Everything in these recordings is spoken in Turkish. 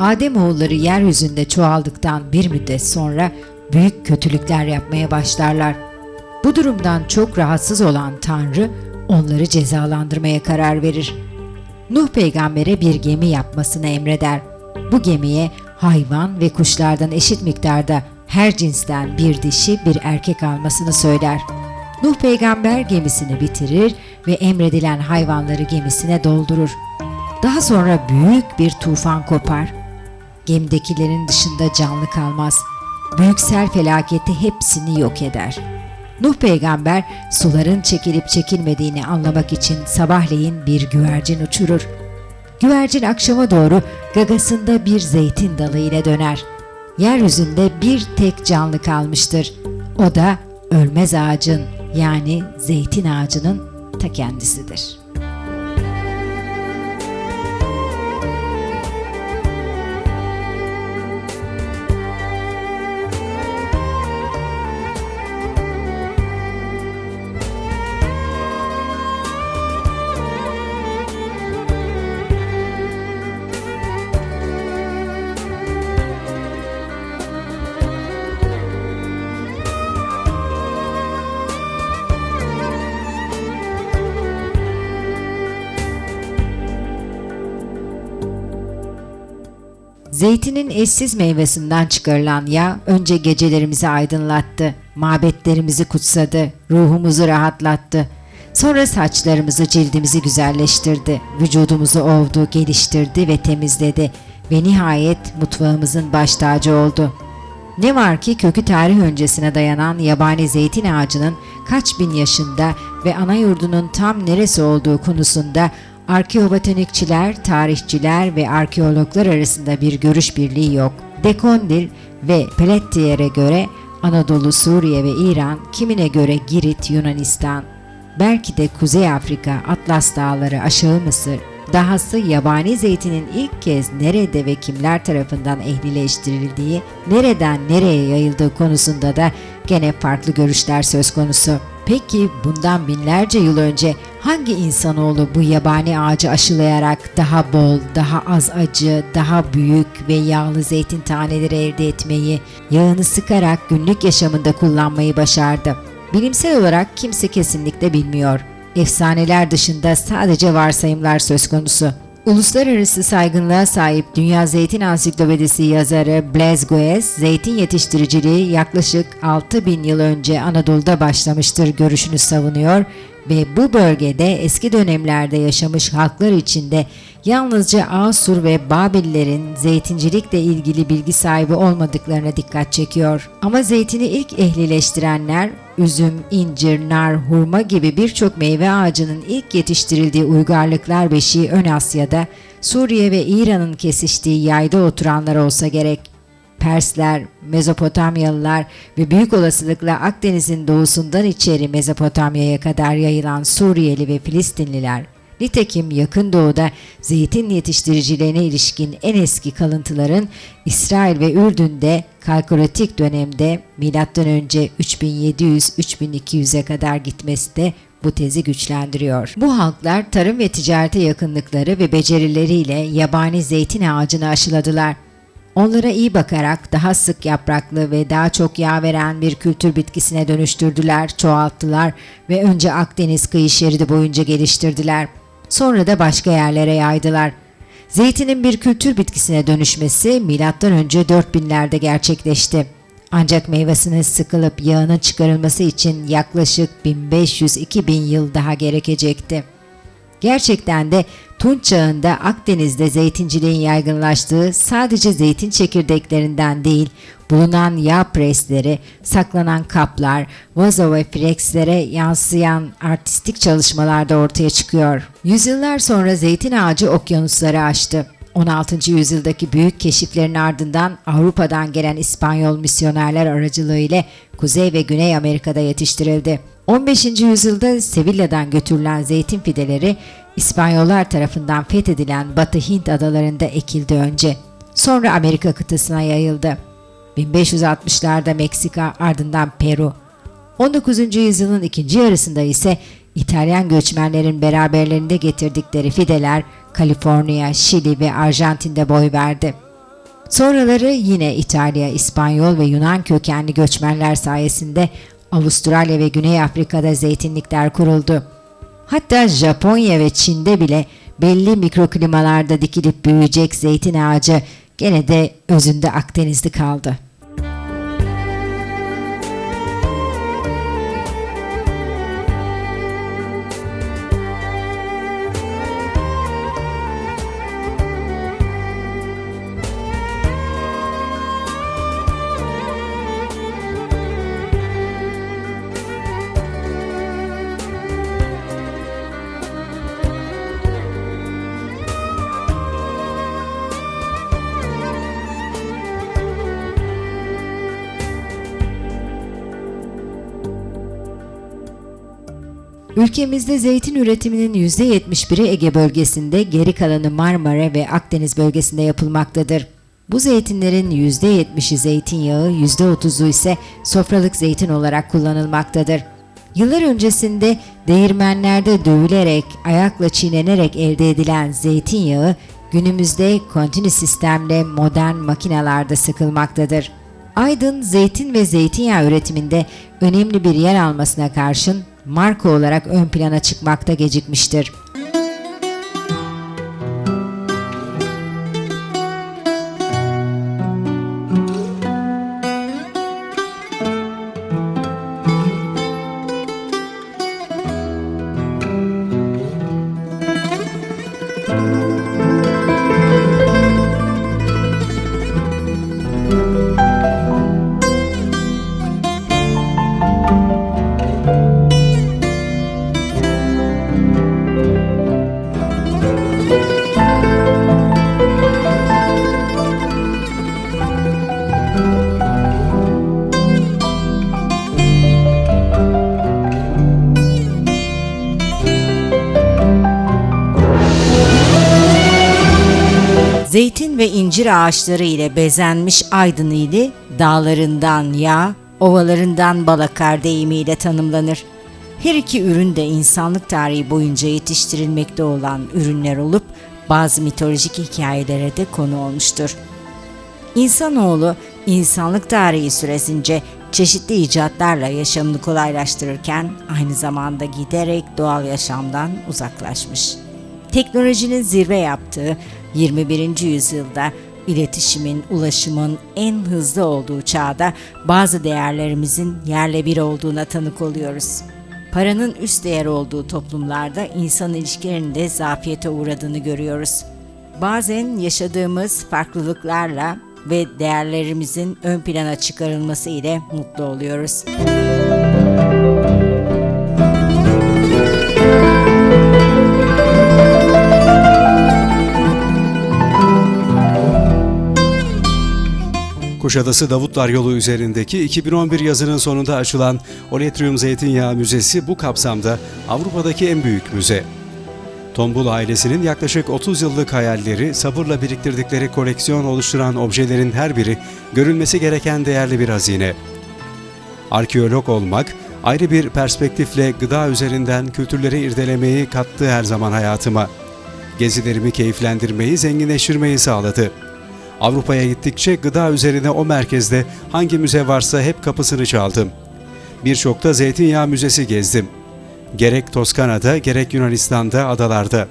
Ademoğulları yeryüzünde çoğaldıktan bir müddet sonra büyük kötülükler yapmaya başlarlar. Bu durumdan çok rahatsız olan Tanrı onları cezalandırmaya karar verir. Nuh peygambere bir gemi yapmasını emreder. Bu gemiye hayvan ve kuşlardan eşit miktarda her cinsten bir dişi bir erkek almasını söyler. Nuh peygamber gemisini bitirir ve emredilen hayvanları gemisine doldurur. Daha sonra büyük bir tufan kopar. Gemidekilerin dışında canlı kalmaz. Büyük sel felaketi hepsini yok eder. Nuh peygamber suların çekilip çekilmediğini anlamak için sabahleyin bir güvercin uçurur. Güvercin akşama doğru gagasında bir zeytin dalı ile döner. Yeryüzünde bir tek canlı kalmıştır. O da ölmez ağacın yani zeytin ağacının ta kendisidir. Zeytinin eşsiz meyvesinden çıkarılan yağ önce gecelerimizi aydınlattı, mabetlerimizi kutsadı, ruhumuzu rahatlattı. Sonra saçlarımızı, cildimizi güzelleştirdi, vücudumuzu ovdu, geliştirdi ve temizledi ve nihayet mutfağımızın baş tacı oldu. Ne var ki kökü tarih öncesine dayanan yabani zeytin ağacının kaç bin yaşında ve ana yurdunun tam neresi olduğu konusunda Arkeobotanikçiler, tarihçiler ve arkeologlar arasında bir görüş birliği yok. Dekondil ve Pelletièr'e göre Anadolu, Suriye ve İran, kimine göre Girit, Yunanistan, belki de Kuzey Afrika, Atlas Dağları, Aşağı Mısır, dahası yabani zeytinin ilk kez nerede ve kimler tarafından ehlileştirildiği, nereden nereye yayıldığı konusunda da gene farklı görüşler söz konusu. Peki bundan binlerce yıl önce hangi insanoğlu bu yabani ağacı aşılayarak daha bol, daha az acı, daha büyük ve yağlı zeytin taneleri elde etmeyi, yağını sıkarak günlük yaşamında kullanmayı başardı? Bilimsel olarak kimse kesinlikle bilmiyor. Efsaneler dışında sadece varsayımlar söz konusu. Uluslararası saygınlığa sahip Dünya Zeytin Ansiklopedisi yazarı Blaise Guez, zeytin yetiştiriciliği yaklaşık 6000 yıl önce Anadolu'da başlamıştır görüşünü savunuyor ve bu bölgede eski dönemlerde yaşamış halklar içinde yalnızca Asur ve Babillerin zeytincilikle ilgili bilgi sahibi olmadıklarına dikkat çekiyor. Ama zeytini ilk ehlileştirenler üzüm, incir, nar, hurma gibi birçok meyve ağacının ilk yetiştirildiği uygarlıklar beşiği Ön Asya'da, Suriye ve İran'ın kesiştiği yayda oturanlar olsa gerek. Persler, Mezopotamyalılar ve büyük olasılıkla Akdeniz'in doğusundan içeri Mezopotamya'ya kadar yayılan Suriyeli ve Filistinliler, Nitekim yakın doğuda zeytin yetiştiricilerine ilişkin en eski kalıntıların İsrail ve Ürdün'de kalkolitik dönemde M.Ö. 3700-3200'e kadar gitmesi de bu tezi güçlendiriyor. Bu halklar tarım ve ticarete yakınlıkları ve becerileriyle yabani zeytin ağacını aşıladılar. Onlara iyi bakarak daha sık yapraklı ve daha çok yağ veren bir kültür bitkisine dönüştürdüler, çoğalttılar ve önce Akdeniz kıyı şeridi boyunca geliştirdiler. Sonra da başka yerlere yaydılar. Zeytinin bir kültür bitkisine dönüşmesi M.Ö. 4000'lerde gerçekleşti. Ancak meyvesinin sıkılıp yağının çıkarılması için yaklaşık 1500-2000 yıl daha gerekecekti. Gerçekten de Tunç çağında Akdeniz'de zeytinciliğin yaygınlaştığı sadece zeytin çekirdeklerinden değil, bulunan yağ presleri, saklanan kaplar, vazo ve flexlere yansıyan artistik çalışmalarda ortaya çıkıyor. Yüzyıllar sonra zeytin ağacı okyanusları aştı. 16. yüzyıldaki büyük keşiflerin ardından Avrupa'dan gelen İspanyol misyonerler aracılığıyla Kuzey ve Güney Amerika'da yetiştirildi. 15. yüzyılda Sevilla'dan götürülen zeytin fideleri İspanyollar tarafından fethedilen Batı Hint adalarında ekildi önce. Sonra Amerika kıtasına yayıldı. 1560'larda Meksika ardından Peru. 19. yüzyılın ikinci yarısında ise İtalyan göçmenlerin beraberlerinde getirdikleri fideler Kaliforniya, Şili ve Arjantin'de boy verdi. Sonraları yine İtalya, İspanyol ve Yunan kökenli göçmenler sayesinde Avustralya ve Güney Afrika'da zeytinlikler kuruldu. Hatta Japonya ve Çin'de bile belli mikroklimalarda dikilip büyüyecek zeytin ağacı gene de özünde Akdeniz'de kaldı. Ülkemizde zeytin üretiminin %71'i Ege bölgesinde, geri kalanı Marmara ve Akdeniz bölgesinde yapılmaktadır. Bu zeytinlerin %70'i zeytinyağı, %30'u ise sofralık zeytin olarak kullanılmaktadır. Yıllar öncesinde değirmenlerde dövülerek, ayakla çiğnenerek elde edilen zeytinyağı günümüzde kontinü sistemle modern makinalarda sıkılmaktadır. Aydın zeytin ve zeytinyağı üretiminde önemli bir yer almasına karşın marka olarak ön plana çıkmakta gecikmiştir. Zeytin ve incir ağaçları ile bezenmiş Aydın ili dağlarından yağ, ovalarından bal akar deyimiyle tanımlanır. Her iki ürün de insanlık tarihi boyunca yetiştirilmekte olan ürünler olup bazı mitolojik hikayelere de konu olmuştur. İnsanoğlu insanlık tarihi süresince çeşitli icatlarla yaşamını kolaylaştırırken aynı zamanda giderek doğal yaşamdan uzaklaşmış. Teknolojinin zirve yaptığı 21. yüzyılda iletişimin, ulaşımın en hızlı olduğu çağda bazı değerlerimizin yerle bir olduğuna tanık oluyoruz. Paranın üst değer olduğu toplumlarda insan ilişkilerinde zafiyete uğradığını görüyoruz. Bazen yaşadığımız farklılıklarla ve değerlerimizin ön plana çıkarılması ile mutlu oluyoruz. Kuşadası Davutlar yolu üzerindeki 2011 yazının sonunda açılan Oletrium Zeytinyağı Müzesi bu kapsamda Avrupa'daki en büyük müze. Tombul ailesinin yaklaşık 30 yıllık hayalleri, sabırla biriktirdikleri koleksiyon oluşturan objelerin her biri görülmesi gereken değerli bir hazine. Arkeolog olmak, ayrı bir perspektifle gıda üzerinden kültürleri irdelemeyi kattı her zaman hayatıma. Gezilerimi keyiflendirmeyi, zenginleştirmeyi sağladı.'' Avrupa'ya gittikçe gıda üzerine o merkezde hangi müze varsa hep kapısını çaldım. Birçok da zeytinyağı müzesi gezdim. Gerek Toskana'da gerek Yunanistan'da adalarda.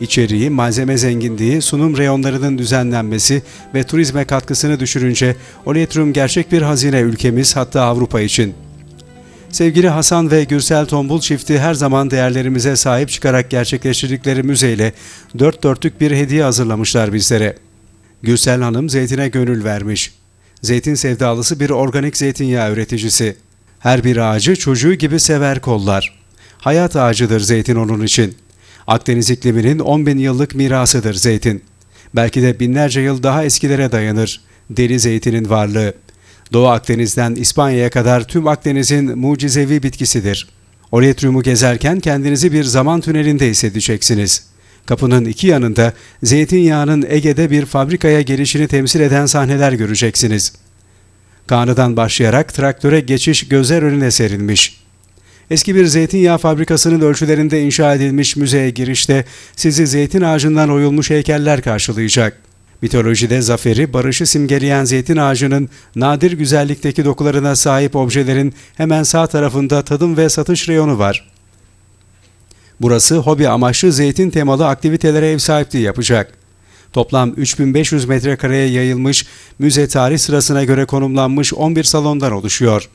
İçeriği, malzeme zenginliği, sunum reyonlarının düzenlenmesi ve turizme katkısını düşürünce Oleatrum gerçek bir hazine ülkemiz hatta Avrupa için. Sevgili Hasan ve Gürsel Tombul çifti her zaman değerlerimize sahip çıkarak gerçekleştirdikleri müzeyle dört dörtlük bir hediye hazırlamışlar bizlere.'' Gürsel Hanım zeytine gönül vermiş. Zeytin sevdalısı bir organik zeytinyağı üreticisi. Her bir ağacı çocuğu gibi sever kollar. Hayat ağacıdır zeytin onun için. Akdeniz ikliminin 10 bin yıllık mirasıdır zeytin. Belki de binlerce yıl daha eskilere dayanır. Deli zeytinin varlığı. Doğu Akdeniz'den İspanya'ya kadar tüm Akdeniz'in mucizevi bitkisidir. Oletrium'u gezerken kendinizi bir zaman tünelinde hissedeceksiniz.'' Kapının iki yanında zeytinyağının Ege'de bir fabrikaya gelişini temsil eden sahneler göreceksiniz. Kanıdan başlayarak traktöre geçiş gözler önüne serilmiş. Eski bir zeytinyağı fabrikasının ölçülerinde inşa edilmiş müzeye girişte sizi zeytin ağacından oyulmuş heykeller karşılayacak. Mitolojide zaferi, barışı simgeleyen zeytin ağacının nadir güzellikteki dokularına sahip objelerin hemen sağ tarafında tadım ve satış reyonu var. Burası hobi amaçlı zeytin temalı aktivitelere ev sahipliği yapacak. Toplam 3500 metrekareye yayılmış, müze tarih sırasına göre konumlanmış 11 salondan oluşuyor.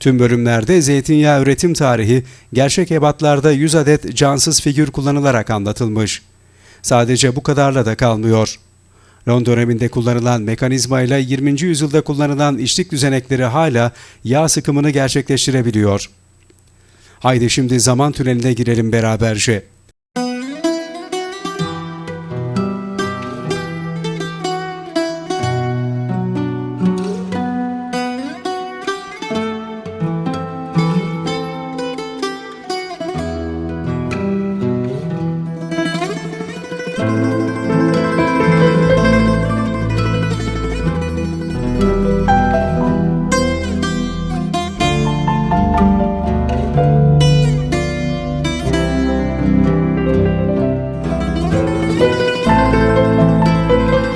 Tüm bölümlerde zeytinyağı üretim tarihi, gerçek ebatlarda 100 adet cansız figür kullanılarak anlatılmış. Sadece bu kadarla da kalmıyor. Ron döneminde kullanılan mekanizmayla 20. yüzyılda kullanılan içlik düzenekleri hala yağ sıkımını gerçekleştirebiliyor. Haydi şimdi zaman tüneline girelim beraberce.